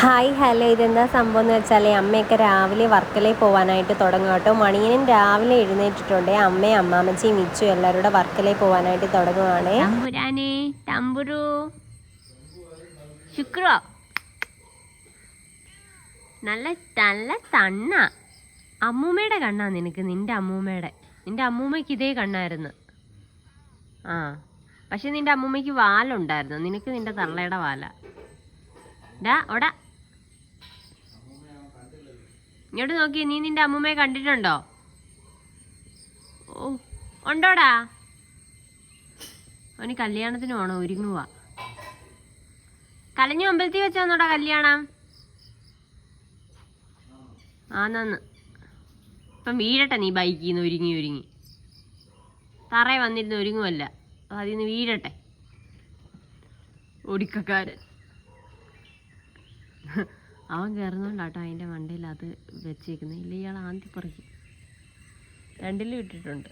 Hi hello. ഇതെന്താ സംഭവം എന്ന് വെച്ചാൽ അമ്മയൊക്കെ രാവിലെ വർക്കലയിൽ പോകാനായിട്ട് തുടങ്ങും കേട്ടോ. മണിയനും രാവിലെ എഴുന്നേറ്റിട്ടുണ്ട്. അമ്മയും അമ്മാമ്മച്ചിയും മിച്ചു എല്ലാവരും കൂടെ പോകാനായിട്ട് തുടങ്ങുവാണേ. തമ്പുരു. ശുക്രോ. നല്ല നല്ല തണ്ണ. അമ്മൂമ്മയുടെ കണ്ണാ നിനക്ക് നിന്റെ അമ്മൂമ്മയുടെ. നിന്റെ അമ്മൂമ്മയ്ക്ക് ഇതേ കണ്ണായിരുന്നു. ആ പക്ഷെ നിന്റെ അമ്മൂമ്മയ്ക്ക് വാലുണ്ടായിരുന്നു. നിനക്ക് നിന്റെ തള്ളയുടെ വാല. ഡാ ഓടാ. ഇങ്ങോട്ട് നോക്കി നീ നിന്റെ അമ്മൂമ്മയെ കണ്ടിട്ടുണ്ടോ? ഓ ഉണ്ടോടാ? അവന് കല്യാണത്തിന് പോണോ ഒരുങ്ങുക കലഞ്ഞു അമ്പലത്തിൽ വെച്ചാന്നോടാ കല്യാണം. ആന്നാന്ന് ഇപ്പം വീഴട്ടെ നീ ബൈക്കിൽ നിന്ന് ഒരുങ്ങി ഒരുങ്ങി. തറയെ വന്നിരുന്ന് ഒരുങ്ങുമല്ല അതിൽ നിന്ന് വീഴട്ടെ. ഒടിക്കക്കാരൻ അവൻ കയറുന്നോണ്ടാട്ടോ അതിന്റെ മണ്ടയിൽ അത് വെച്ചേക്കുന്നത് ഇല്ല ഇയാൾ ആന്തി പറിക്കും രണ്ടിലും ഇട്ടിട്ടുണ്ട്.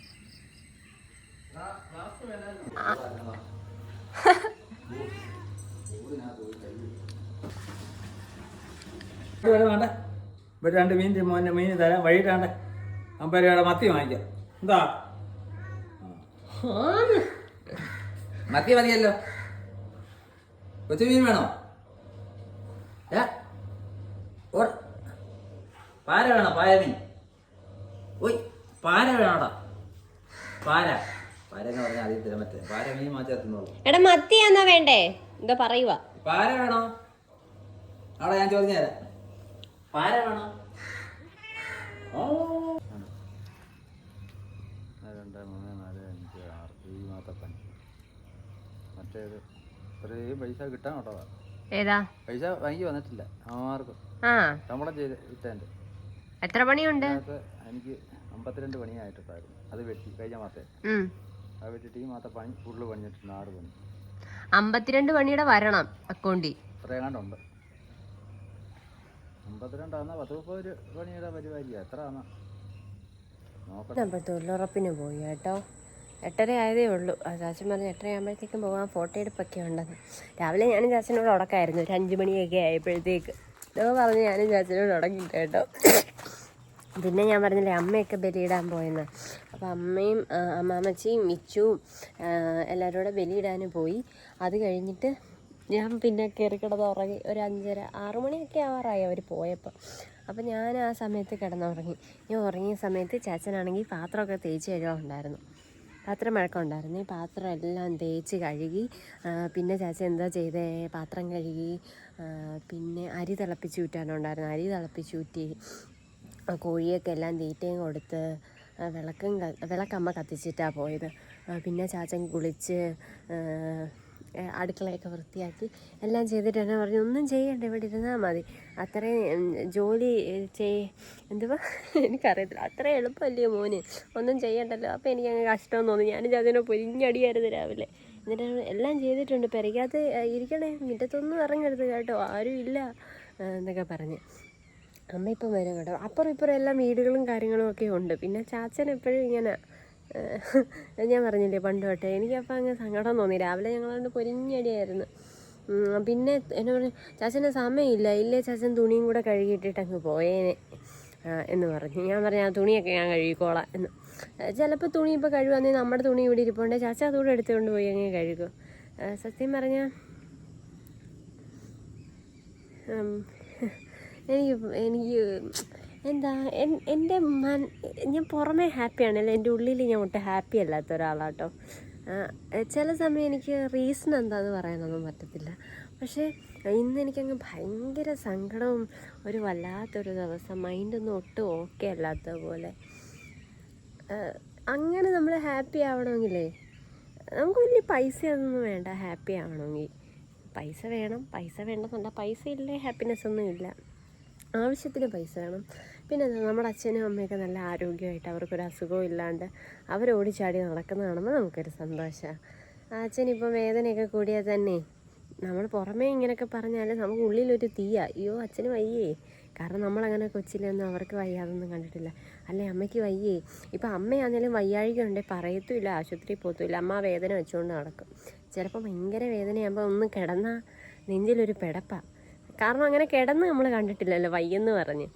വേണ്ട. ഇവിടെ രണ്ട് മീൻ മോന്റെ മീൻ തരാം. വഴിയിട്ടാണ്ട് അമ്പരയുടെ മത്തി വാങ്ങിക്കാം. എന്താ? മത്തി മതിയല്ലോ. കൊച്ചു മീൻ വേണോ? ഏ? പാര വേണോ? പാര മീൻ ഓയ് പാര വേണോടാ. പാര. പാര എന്ന് പറഞ്ഞാൽ അതിൽ തരാൻ പറ്റില്ല. പാര മീൻ തിന്നോളൂ എടാ മത്തിയാന്നാ വേണ്ടേ? എന്താ പറയുക പാര വേണോ? അവിടെ ഞാൻ ചോദിച്ചു തരാം. പാര വേണോ? ഓ. രണ്ട് മൂന്ന് നാല് അഞ്ച് ആറ് ഈ മാത്തപ്പൻ മറ്റേത് ഇത്രയും പൈസ കിട്ടാൻ കേട്ടോ. ഏതാ? പൈസ വാങ്ങി വന്നിട്ടില്ല. അമ്മമാർക്ക് ആ. ശമ്പളം ചെയ്ത് ഇട്ടേന്റെ. എത്ര പണിയുണ്ട്? എനിക്ക് അമ്പത്തിരണ്ട് പണിയായിട്ടുണ്ടായിരുന്നു അത് വെട്ടി കഴിഞ്ഞ മാസേ. അത് വെട്ടിട്ട് ഈ മാസത്തെ പണി ഫുള്ള് പണിഞ്ഞിട്ടുണ്ട് ആറ് പണി. അമ്പത്തിരണ്ട് പണിയുടെ വരണം അക്കൗണ്ടി എത്രയെങ്ങാണ്ടുണ്ട് അമ്പത്തിരണ്ടാന്ന പത്ത് മുപ്പത് ഒരു പണിയുടെ പരിപാടിയാണ് എത്ര ആണെന്നാ നോക്കട്ടെ. നമ്മൾ തൊഴിലുറപ്പിന് പോയി കേട്ടോ. എട്ടര ആയതേ ഉള്ളൂ. ആ ചാച്ചൻ പറഞ്ഞു എട്ടര ആകുമ്പോഴത്തേക്കും പോകാൻ ഫോട്ടോ എടുപ്പൊക്കെ ഉണ്ടെന്ന്. രാവിലെ ഞാനും ചാച്ചനോട് ഉടക്കായിരുന്നു ഒരു അഞ്ച് മണിയൊക്കെ ആയപ്പോഴത്തേക്ക്. ഇതൊക്കെ പറഞ്ഞ് ഞാനും ചാച്ചനോട് ഉടക്കിയിട്ട് കേട്ടോ. പിന്നെ ഞാൻ പറഞ്ഞില്ലേ അമ്മയൊക്കെ ബലിയിടാൻ പോയെന്ന്. അപ്പോൾ അമ്മയും അമ്മാമ്മച്ചിയും മിച്ചുവും എല്ലാവരും കൂടെ ബലിയിടാനും പോയി. അത് കഴിഞ്ഞിട്ട് ഞാൻ പിന്നെ കയറി കിടന്ന് ഉറങ്ങി. ഒരു അഞ്ചര ആറു മണിയൊക്കെ ആവാറായി അവർ പോയപ്പോൾ അപ്പോൾ ഞാൻ ആ സമയത്ത് കിടന്നുറങ്ങി ഞാൻ ഉറങ്ങിയ സമയത്ത് ചാച്ചനാണെങ്കിൽ പാത്രമൊക്കെ തേച്ച് കഴുകാറുണ്ടായിരുന്നു പാത്രം മഴക്കമുണ്ടായിരുന്നു പാത്രം എല്ലാം തേച്ച് കഴുകി പിന്നെ ചാച്ച എന്താ ചെയ്തേ? പാത്രം കഴുകി പിന്നെ അരി തിളപ്പിച്ച് ഊറ്റാനുണ്ടായിരുന്നു. അരി തിളപ്പിച്ച് ഊറ്റി കോഴിയൊക്കെ എല്ലാം തീറ്റയും കൊടുത്ത് വിളക്കും വിളക്കമ്മ കത്തിച്ചിട്ടാണ് പോയത്. പിന്നെ ചാച്ചൻ കുളിച്ച് അടുക്കളയൊക്കെ വൃത്തിയാക്കി എല്ലാം ചെയ്തിട്ട് എന്നെ പറഞ്ഞു ഒന്നും ചെയ്യണ്ട ഇവിടെ ഇരുന്നാൽ മതി. അത്രയും ജോലി ചെയ് എന്തുവാ? എനിക്കറിയത്തില്ല. അത്രയും എളുപ്പമല്ലേ മോന്? ഒന്നും ചെയ്യണ്ടല്ലോ. അപ്പോൾ എനിക്ക് അങ്ങ് കഷ്ടം തോന്നി. ഞാൻ ചാച്ചനെ പൊരിഞ്ഞടിയായിരുന്നു രാവിലെ. എന്നിട്ട് എല്ലാം ചെയ്തിട്ടുണ്ട്. പെരയ്ക്കകത്ത് ഇരിക്കണേ. മുറ്റത്തൊന്നും ഇറങ്ങരുത് കേട്ടോ. ആരും ഇല്ല എന്നൊക്കെ പറഞ്ഞ്. അമ്മ ഇപ്പം വരും കേട്ടോ. അപ്പുറം ഇപ്പുറം എല്ലാം വീടുകളും കാര്യങ്ങളും ഒക്കെ ഉണ്ട്. പിന്നെ ചാച്ചൻ എപ്പോഴും ഇങ്ങനെ ഞാൻ പറഞ്ഞില്ലേ പണ്ട് തൊട്ടേ എനിക്കപ്പോൾ അങ്ങ് സങ്കടം തോന്നി. രാവിലെ ഞങ്ങളോട് പൊരിഞ്ഞടിയായിരുന്നു. പിന്നെ എന്നെ പറഞ്ഞു, ചാച്ചന് സമയമില്ല. ഇല്ലേ ചാച്ചൻ തുണിയും കൂടെ കഴുകിയിട്ടിട്ട് അങ്ങ് പോയേനെ. എന്ന് പറഞ്ഞു. ഞാൻ പറഞ്ഞു ആ തുണിയൊക്കെ ഞാൻ കഴുകിക്കോളാം. എന്ന്. ചിലപ്പോൾ തുണി ഇപ്പോൾ കഴുകുകയാണെങ്കിൽ നമ്മുടെ തുണി ഇവിടെ ഇരിപ്പുണ്ട്. ചാച്ച അതുകൂടെ എടുത്തുകൊണ്ട് പോയി അങ്ങനെ കഴുകും. സത്യം പറഞ്ഞാൽ എനിക്ക് എനിക്ക് എന്താ എൻ- എന്റെ മൻ ഞാൻ പുറമേ ഹാപ്പിയാണല്ലോ എന്റെ ഉള്ളിൽ ഞാൻ ഒട്ടും ഹാപ്പി അല്ലാത്ത ഒരാളാട്ടോ. ചില സമയം എനിക്ക് റീസൺ എന്താന്ന് പറയാനൊന്നും പറ്റത്തില്ല. പക്ഷേ ഇന്ന് എനിക്കങ്ങ് ഭയങ്കര സങ്കടവും ഒരു വല്ലാത്തൊരു ദിവസം മൈൻഡൊന്നും ഒട്ടും ഓക്കെ അല്ലാത്ത പോലെ. അങ്ങനെ നമ്മൾ ഹാപ്പി ആവണമെങ്കിലേ നമുക്ക് വലിയ പൈസയൊന്നും വേണ്ട ഹാപ്പി ആവണമെങ്കിൽ. പൈസ വേണം പൈസ വേണ്ടെന്നല്ല പൈസ ഇല്ലേ ഹാപ്പിനെസ് ഒന്നും ഇല്ല. ആവശ്യത്തിന് പൈസ വേണം. പിന്നെ നമ്മുടെ അച്ഛനും അമ്മയൊക്കെ നല്ല ആരോഗ്യമായിട്ട് അവർക്കൊരു അസുഖവും ഇല്ലാണ്ട് അവർ ഓടിച്ചാടി നടക്കുന്ന കാണുമ്പോൾ നമുക്കൊരു സന്തോഷമാണ് അച്ഛനിപ്പോൾ വേദനയൊക്കെ കൂടിയാൽ തന്നെ. നമ്മൾ പുറമേ ഇങ്ങനെയൊക്കെ പറഞ്ഞാൽ നമുക്ക് ഉള്ളിലൊരു തീയ. അയ്യോ അച്ഛന് വയ്യേ. കാരണം നമ്മളങ്ങനെ കൊച്ചിലൊന്നും അവർക്ക് വയ്യാതൊന്നും കണ്ടിട്ടില്ല. അല്ലേ അമ്മയ്ക്ക് വയ്യേ. ഇപ്പം അമ്മയാണെങ്കിലും വയ്യാഴിക ഉണ്ടെങ്കിൽ പറയത്തുമില്ല ആശുപത്രിയിൽ പോകത്തുമില്ല. അമ്മ വേദന വെച്ചുകൊണ്ട് നടക്കും. ചിലപ്പോൾ ഭയങ്കര വേദനയാകുമ്പോൾ ഒന്ന് കിടന്നാൽ നെഞ്ചിലൊരു പിടപ്പാണ് കാരണം അങ്ങനെ കിടന്ന് നമ്മൾ കണ്ടിട്ടില്ലല്ലോ വയ്യെന്ന് പറഞ്ഞ്.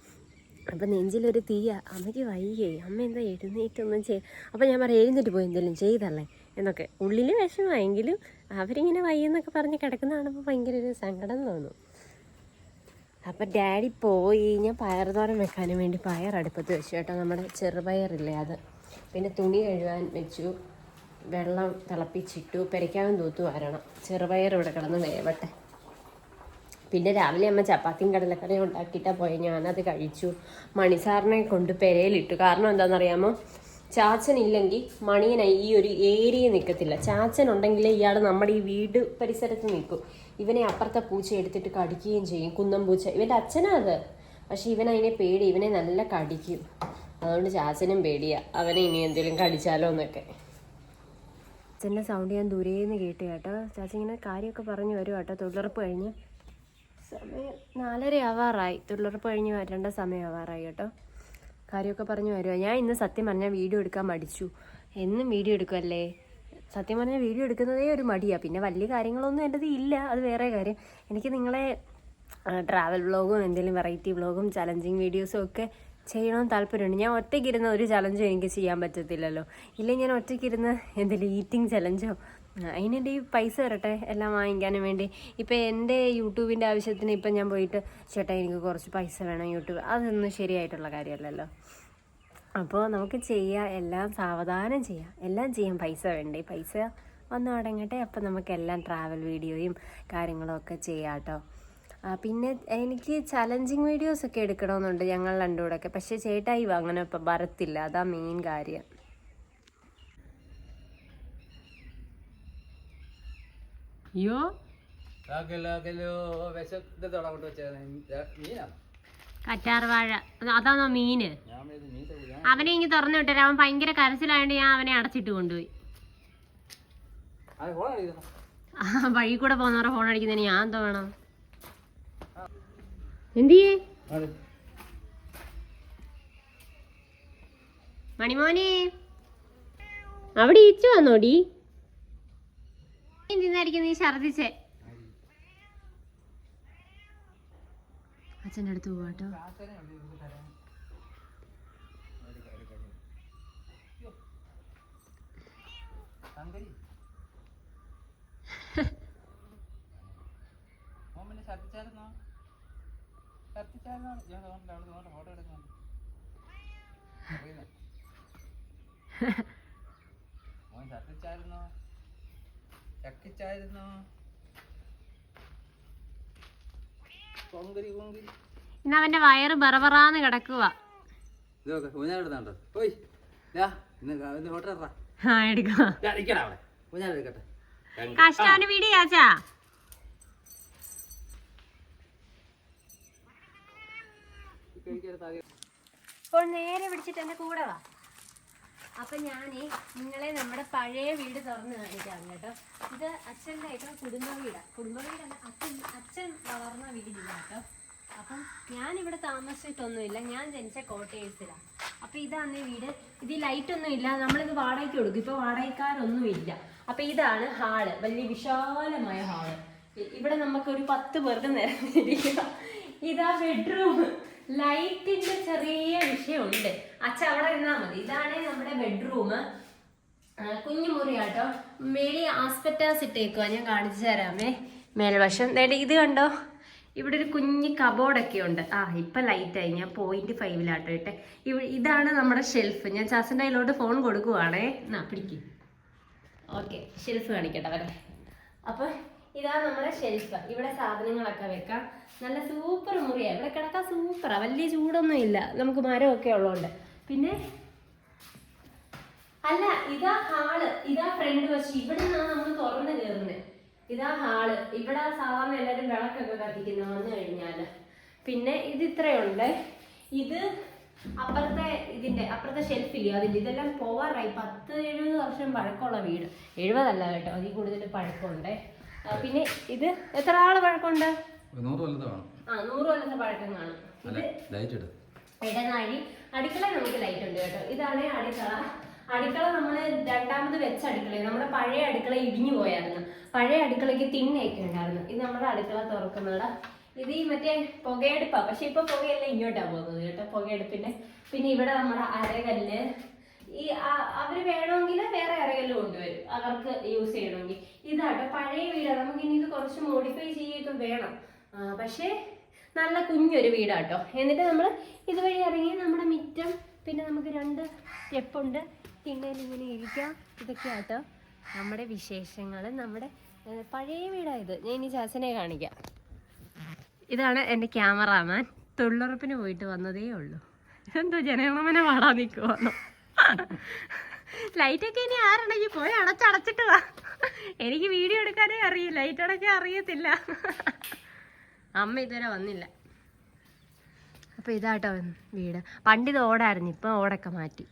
അപ്പം നെഞ്ചിലൊരു തീയ അമ്മയ്ക്ക് വയ്യേ അമ്മ എന്താ എഴുന്നേറ്റൊന്നും ചെയ്യ അപ്പം ഞാൻ പറയാം എഴുന്നേറ്റ് പോയി എന്തെങ്കിലും ചെയ്തല്ലേ എന്നൊക്കെ. ഉള്ളിൽ വിഷമമായെങ്കിലും അവരിങ്ങനെ വയ്യെന്നൊക്കെ പറഞ്ഞ് കിടക്കുന്ന കാണുമ്പോൾ ഭയങ്കര ഒരു സങ്കടം തോന്നും. അപ്പം ഡാഡി പോയി ഞാൻ പയറുതോരൻ വെക്കാനും വേണ്ടി പയർ അടുപ്പത്ത് വെച്ചു കേട്ടോ. നമ്മുടെ ചെറുപയറില്ലേ അത്. പിന്നെ തുണി കഴുകാൻ വെച്ചു വെള്ളം തിളപ്പിച്ചിട്ടു പെരയ്ക്കാവും തൂത്തു വരണം. ചെറുപയർ ഇവിടെ കിടന്ന് വേവട്ടെ. പിന്നെ രാവിലെ അമ്മ ചപ്പാത്തിയും കടലക്കറിയും ഉണ്ടാക്കിയിട്ടാണ് പോയി. ഞാനത് കഴിച്ചു. മണിസാറിനെ കൊണ്ട് പെരയിലിട്ടു. കാരണം എന്താണെന്നറിയാമോ? ചാച്ചൻ ഇല്ലെങ്കിൽ മണിയന ഈ ഒരു ഏരിയ നിൽക്കത്തില്ല. ചാച്ചൻ ഉണ്ടെങ്കിലേ ഇയാൾ നമ്മുടെ ഈ വീട് പരിസരത്ത് നിൽക്കും. ഇവനെ അപ്പുറത്തെ പൂച്ച എടുത്തിട്ട് കടിക്കുകയും ചെയ്യും. കുന്നം പൂച്ച. ഇവന്റെ അച്ഛനാ അത്. പക്ഷെ ഇവൻ അതിനെ പേടി. ഇവനെ നല്ല കടിക്കും. അതുകൊണ്ട് ചാച്ചനും പേടിയാ. അവനെ ഇനി എന്തെങ്കിലും കടിച്ചാലോ എന്നൊക്കെ. അച്ഛന്റെ സൗണ്ട് ഞാൻ ദൂരേന്ന് കേട്ടു കേട്ടോ. ചാച്ചൻ ഇങ്ങനെ കാര്യമൊക്കെ പറഞ്ഞു വരും കേട്ടോ തൊഴിലുറപ്പ് കഴിഞ്ഞ്. സമയം നാലര ആവാറായി തൊഴിലുറപ്പ് കഴിഞ്ഞ് വരേണ്ട സമയം ആവാറായി കേട്ടോ. കാര്യമൊക്കെ പറഞ്ഞു വരുമോ ഞാൻ ഇന്ന് സത്യം പറഞ്ഞാൽ വീഡിയോ എടുക്കാൻ മടിച്ചു. എന്നും വീഡിയോ എടുക്കുമല്ലേ സത്യം പറഞ്ഞാൽ വീഡിയോ എടുക്കുന്നതേ ഒരു മടിയാണ് പിന്നെ വലിയ കാര്യങ്ങളൊന്നും എന്റെത് ഇല്ല. അത് വേറെ കാര്യം. എനിക്ക് നിങ്ങളെ ട്രാവൽ വ്ളോഗും എന്തെങ്കിലും വെറൈറ്റി വ്ളോഗും ചലഞ്ചിങ് വീഡിയോസും ഒക്കെ ചെയ്യണമെന്ന് താല്പര്യമുണ്ട്. ഞാൻ ഒറ്റയ്ക്കിരുന്ന ഒരു ചലഞ്ചും എനിക്ക് ചെയ്യാൻ പറ്റത്തില്ലല്ലോ. ഇല്ലെങ്കിൽ ഞാൻ ഒറ്റയ്ക്കിരുന്ന് എന്തെങ്കിലും ഈറ്റിംഗ് ചലഞ്ചോ അതിനെന്റെ ഈ പൈസ വരട്ടെ എല്ലാം വാങ്ങിക്കാനും വേണ്ടി. ഇപ്പം എന്റെ യൂട്യൂബിന്റെ ആവശ്യത്തിന് ഇപ്പം ഞാൻ പോയിട്ട് ചേട്ടാ എനിക്ക് കുറച്ച് പൈസ വേണം യൂട്യൂബ് അതൊന്നും ശരിയായിട്ടുള്ള കാര്യമല്ലല്ലോ. അപ്പോൾ നമുക്ക് ചെയ്യാം എല്ലാം സാവധാനം ചെയ്യാം. എല്ലാം ചെയ്യാം പൈസ വേണ്ടേ. പൈസ വന്നു തുടങ്ങട്ടെ അപ്പം നമുക്ക് എല്ലാം ട്രാവൽ വീഡിയോയും കാര്യങ്ങളും ഒക്കെ ചെയ്യാം കേട്ടോ പിന്നെ എനിക്ക് ചലഞ്ചിങ് വീഡിയോസ് ഒക്കെ എടുക്കണമെന്നുണ്ട് ഞങ്ങൾ രണ്ടുകൂടെ ഒക്കെ. പക്ഷേ ചേട്ടായി അങ്ങനെ ഇപ്പം വരത്തില്ല. അതാ മെയിൻ കാര്യം. അയ്യോ. കറ്റാർവാഴ അതാണോ മീന്? അവനെ ഇങ്ങ് തുറന്നു വിട്ടേ അവൻ ഭയങ്കര കരച്ചിലായോണ്ട് ഞാൻ അവനെ അടച്ചിട്ട് കൊണ്ടുപോയി. വഴി കൂടെ പോകുന്നവരെ ഫോൺ അടിക്കുന്നതിന് ഞാൻ എന്തോ വേണം. എന്തിയേ? മണിമോനെ. അവിടെ ഇച്ചു വന്നോടി. തിന്നായിരിക്കും നീ ഛർദിച്ചേ. അച്ഛന്റെ അടുത്ത് പോവാട്ടോ ചക്കിച്ചായിരുന്നോ? കൊങ്കരി കൊങ്കരി. ഇന്ന് അവന്റെ വയറ് ബറബറാന്ന് കിടക്കുക ഇതൊക്കെ ഊഞ്ഞാലെടുത്താണ്ടോ പോയി. യാ ഇന്ന് ഇന്ന് ഫോട്ടോ ഇടാ ആ എടുക്കാം. അവിടെ. ഊഞ്ഞാലെടുക്കട്ടെ നേരെ പിടിച്ചിട്ട് എന്റെ കൂടെ വാ. അപ്പം ഞാൻ നിങ്ങളെ നമ്മുടെ പഴയ വീട് തുറന്ന് കാണിക്കാം കേട്ടോ. ഇത് അച്ഛന്റെ ആയിട്ട് കുടുംബ വീടാണ് കുടുംബ വീടല്ല അച്ഛൻ അച്ഛൻ വളർന്ന വീടില്ല കേട്ടോ. അപ്പം ഞാനിവിടെ താമസിച്ചിട്ടൊന്നുമില്ല. ഞാൻ ജനിച്ച കോട്ടേഴ്സിലാണ് അപ്പം ഇതാണ് വീട്. ഇത് ലൈറ്റ് ഒന്നും ഇല്ല. നമ്മളിത് വാടകയ്ക്ക് കൊടുക്കും. ഇപ്പോൾ വാടകക്കാരൊന്നും ഇല്ല അപ്പം ഇതാണ് ഹാൾ. വലിയ വിശാലമായ ഹാൾ. ഇവിടെ നമുക്ക് ഒരു പത്ത് പേർക്ക് നിരന്നിരിക്കാം ഇതാ ബെഡ്റൂം ലൈറ്റിന്റെ ചെറിയ വിഷയമുണ്ട്. അച്ഛ അവിടെ ഇരുന്നാൽ മതി. ഇതാണ് ബെഡ്റൂം കുഞ്ഞു മുറിയാട്ടോ മേളി ആസ്പെറ്റാസ് ഇട്ടേക്കുക ഞാൻ കാണിച്ചു തരാമേ. മേൽവശം. നേടി ഇത് കണ്ടോ? ഇവിടെ ഒരു കുഞ്ഞ് കബോർഡൊക്കെ ഉണ്ട്. ആ ഇപ്പം ആയി. ഞാൻ പോയിന്റ് ഫൈവിലാട്ടോ ഇട്ടെ. ഇതാണ് നമ്മുടെ ഷെൽഫ് ഞാൻ ചാസിന്റെ അതിലോട്ട് ഫോൺ കൊടുക്കുവാണേ. എന്നാ പിടിക്കും. ഓക്കെ ഷെൽഫ് കാണിക്കട്ടെ വരെ അപ്പോൾ ഇതാണ് നമ്മുടെ ഷെൽഫ് ഇവിടെ സാധനങ്ങളൊക്കെ വെക്കാം. നല്ല സൂപ്പർ മുറിയാണ് ഇവിടെ കിടക്കാൻ സൂപ്പറാണ് വലിയ ചൂടൊന്നും ഇല്ല. നമുക്ക് മരമൊക്കെ ഉള്ളതുകൊണ്ട് പിന്നെ അല്ല ഇതാ ഹാൾ. ഇതാ ഫ്രണ്ട് വശം. ഇവിടെ നിന്നാണ് നമ്മൾ തുറന്ന് കയറുന്നത് ഇതാ ഹാൾ. ഇവിടെ സാധാരണ എല്ലാവരും വിളക്കൊക്കെ കത്തിക്കുന്ന വന്നു കഴിഞ്ഞാൽ പിന്നെ ഇത് ഇത്രയുണ്ട്. ഇത് അപ്പുറത്തെ ഇതിന്റെ അപ്പുറത്തെ ഷെൽഫില്ലേ അതിന്റെ ഇതെല്ലാം പോവാറായി പത്ത് എഴുപത് വർഷം പഴക്കമുള്ള വീട്. എഴുപതല്ല കേട്ടോ അതിൽ കൂടുതൽ പഴക്കമുണ്ട്. പിന്നെ ഇത് എത്ര ആൾ പഴക്കമുണ്ട്? നൂറ് ആ നൂറ് കൊല്ലത്തെ പഴക്കം കാണും. ഇടനാഴി. അടുക്കള നമുക്ക് ലൈറ്റ് ഉണ്ട് കേട്ടോ. ഇതാണ് അടുക്കള അടുക്കള നമ്മൾ രണ്ടാമത് വെച്ച അടുക്കള നമ്മുടെ പഴയ അടുക്കള ഇടിഞ്ഞു പോയായിരുന്നു. പഴയ അടുക്കളയ്ക്ക് തിണ്ണയൊക്കെ ഉണ്ടായിരുന്നു. ഇത് നമ്മുടെ അടുക്കള തുറക്കുന്നത് ഇത് ഈ മറ്റേ പുകയെടുപ്പാ. പക്ഷെ ഇപ്പൊ പുകയെല്ലാം ഇങ്ങോട്ടാ പോകുന്നത് കേട്ടോ. പുകയെടുപ്പിന്റെ പിന്നെ ഇവിടെ നമ്മുടെ അരകല്ല്. ഈ അവർ വേണമെങ്കിൽ വേറെ അരകല്ല് കൊണ്ടുവരും. അവർക്ക് യൂസ് ചെയ്യണമെങ്കിൽ. ഇതാട്ടോ. പഴയ വീടാണ് നമുക്ക് ഇനി ഇത് കുറച്ച് മോഡിഫൈ ചെയ്യുകയൊക്കെ വേണം. പക്ഷേ നല്ല കുഞ്ഞൊരു വീടാട്ടോ. എന്നിട്ട് നമ്മൾ ഇതുവഴി ഇറങ്ങി നമ്മുടെ മിറ്റം പിന്നെ നമുക്ക് രണ്ട് സ്റ്റെപ്പുണ്ട് തിണ്ണയിൽ ഇങ്ങനെ ഇരിക്കാം. ഇതൊക്കെ ആട്ടോ നമ്മുടെ വിശേഷങ്ങൾ. നമ്മുടെ പഴയ വീടായത് ഞാൻ ഇനി ചാച്ചനെ കാണിക്കാം. ഇതാണ് എന്റെ ക്യാമറാമാൻ. തൊഴിലുറപ്പിന് പോയിട്ട് വന്നതേ ഉള്ളൂ. എന്തോ ജനങ്ങളെ പാടാൻ നിൽക്കുവാണോ ലൈറ്റൊക്കെ ഇനി ആരുണ്ടെങ്കിൽ പോയി അടച്ചടച്ചിട്ട് വാ. എനിക്ക് വീഡിയോ എടുക്കാനേ അറിയില്ല. ലൈറ്റ് അടയ്ക്കാൻ അറിയത്തില്ല. അമ്മ ഇതുവരെ വന്നില്ല. അപ്പോൾ ഇതാട്ടോ വീട്. പണ്ട് ഇത് ഓടായിരുന്നു ഇപ്പം ഓടൊക്കെ മാറ്റി.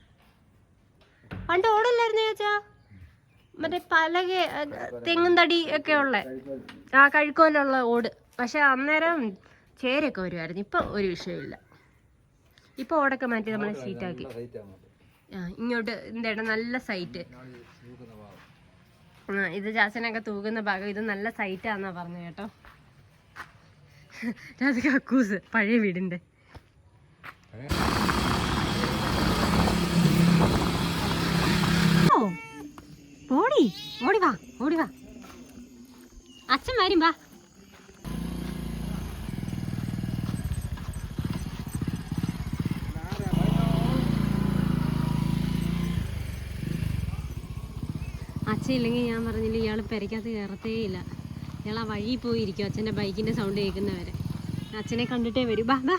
പണ്ട് ഓടല്ലായിരുന്നു ചോദിച്ചാ മറ്റേ പലക തെങ്ങും തടി ഒക്കെ ഉള്ള ആ കഴുക്കോലുള്ള ഓട്. പക്ഷെ അന്നേരം ചേരൊക്കെ വരുമായിരുന്നു ഇപ്പൊ ഒരു വിഷയമില്ല ഇപ്പൊ ഓടൊക്കെ മാറ്റി നമ്മൾ സീറ്റാക്കി ആ ഇങ്ങോട്ട് എന്താണ് നല്ല സൈറ്റ് ആ ഇത് ജാസനൊക്കെ തൂകുന്ന ഭാഗം ഇത് നല്ല സൈറ്റാന്നാ പറഞ്ഞു കേട്ടോ. അത് കക്കൂസ് പഴയ വീടിന്റെ. ഓടി ഓടി വാ ഓടി വാ. അച്ഛൻ വരും വാ. അച്ഛൻ ഇല്ലെങ്കിൽ ഞാൻ പറഞ്ഞില്ല ഇയാൾ പെരയ്ക്കകത്ത് കയറത്തേ ഇല്ല ഇയാൾ ആ വഴി പോയിരിക്കും അച്ഛന്റെ ബൈക്കിന്റെ സൗണ്ട് കേൾക്കുന്നവരെ. അച്ഛനെ കണ്ടിട്ടേ വരൂ. ബാ ബാ